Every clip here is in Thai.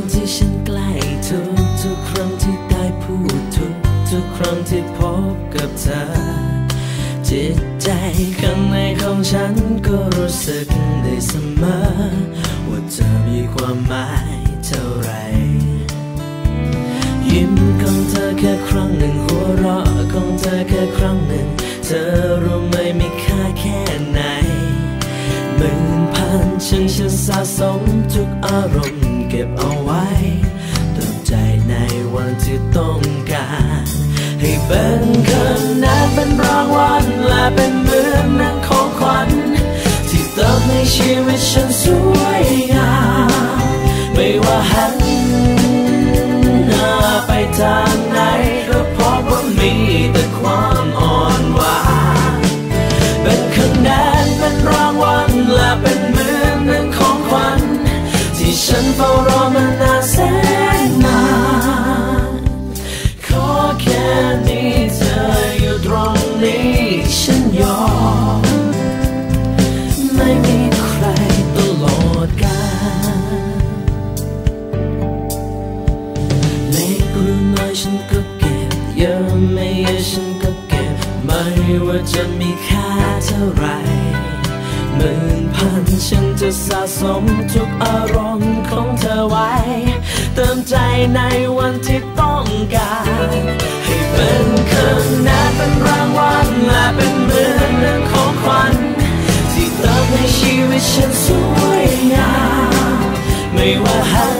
งที่ฉันใกล้ทุกทุกครั้งที่ได้พูดทุกทุกครั้งที่พบกับเธอ จิตใจข้างในของฉันก็รู้สึกได้เสมอ ว่าเธอมีความหมายเท่าไร ยิ้มของเธอแค่ครั้งหนึ่งหัว สะสมทุกอารมณ์เก็บเอาไว้เติมใจในวันที่ต้องการ ให้เป็นคะแนนเป็นรางวัลและเป็นเหมือนหนังของขวัญที่เติมในชีวิตฉันสวยงาม ฉันเฝ้ารอมานานแสนนานขอแค่มีเธออยู่ตรงนี้ฉันยอม ไม่มีใครตลอดกาลเล็กหรือน้อยฉันก็เก็บเยอะไม่เยอะฉันก็เก็บ ไม่ว่าจะมีค่าเท่าไหร หมื่นพันฉันจะสะสมทุกอารมณ์ของเธอไว้ เติมใจในวันที่ต้องการ ให้เป็นคะแนาเป็นรางวัลและเป็นเหมือนเรื่องของขวัญที่เติมให้ชีวิตฉันสวยงามไม่ว่าหัน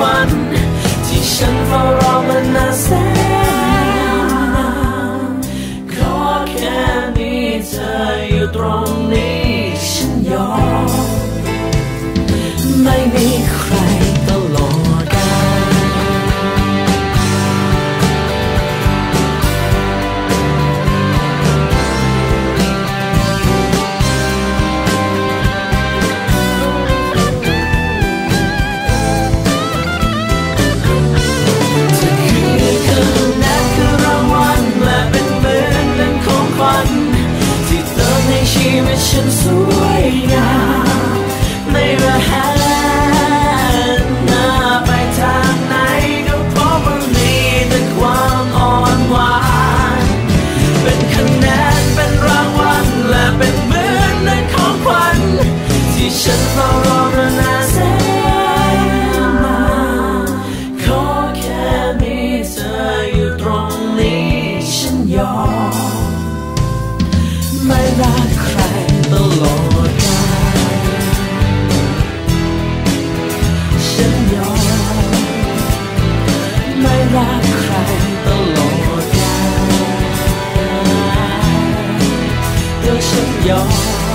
วัน ที่ฉันเฝ้ารอมัน ไม่รักใครตลอดกาลฉันยอมไม่รักใครตลอดกาลเดี๋ยวฉันยอม